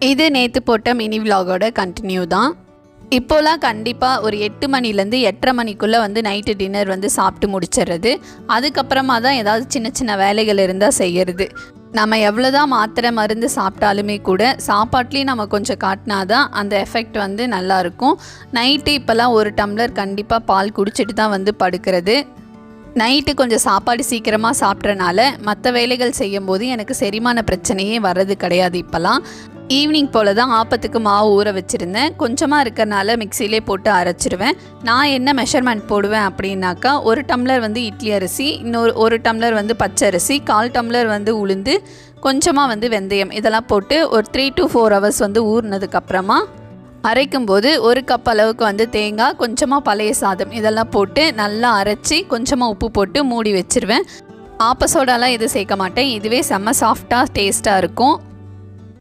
இது நேற்று போட்ட மினி விலாகோட கண்டினியூ தான். இப்போலாம் கண்டிப்பாக ஒரு எட்டு மணிலேருந்து எட்டரை மணிக்குள்ளே வந்து நைட்டு டின்னர் வந்து சாப்பிட்டு முடிச்சிடுறது அதுக்கப்புறமா தான் ஏதாவது சின்ன சின்ன வேலைகள் இருந்தால் செய்கிறது நம்ம எவ்வளோதான் மாத்திரை மருந்து சாப்பிட்டாலுமே கூட சாப்பாட்லேயும் நம்ம கொஞ்சம் காட்டினா தான் அந்த எஃபெக்ட் வந்து நல்லாயிருக்கும் நைட்டு இப்போல்லாம் ஒரு டம்ளர் கண்டிப்பாக பால் குடிச்சிட்டு தான் வந்து படுக்கிறது. நைட்டு கொஞ்சம் சாப்பாடு சீக்கிரமாக சாப்பிட்றனால மற்ற வேலைகள் செய்யும்போது எனக்கு செரிமான பிரச்சனையே வர்றது கிடையாது இப்போல்லாம் ஈவினிங் போல் தான் ஆப்பத்துக்கு மாவு ஊற வச்சுருந்தேன். கொஞ்சமாக இருக்கிறனால மிக்சிலே போட்டு அரைச்சிருவேன். நான் என்ன மெஷர்மெண்ட் போடுவேன் அப்படின்னாக்கா ஒரு டம்ளர் வந்து இட்லி அரிசி இன்னொரு ஒரு டம்ளர் வந்து பச்சரிசி கால் டம்ளர் வந்து உளுந்து கொஞ்சமாக வந்து வெந்தயம் இதெல்லாம் போட்டு ஒரு த்ரீ டு ஃபோர் ஹவர்ஸ் வந்து ஊறினதுக்கப்புறமா அரைக்கும்போது ஒரு கப் அளவுக்கு வந்து தேங்காய் கொஞ்சமாக பழைய சாதம் இதெல்லாம் போட்டு நல்லா அரைச்சி கொஞ்சமாக உப்பு போட்டு மூடி வச்சிருவேன். ஆப்ப சோடாலாம் எதுவும் சேர்க்க மாட்டேன். இதுவே செம்ம சாஃப்டாக டேஸ்ட்டாக இருக்கும்.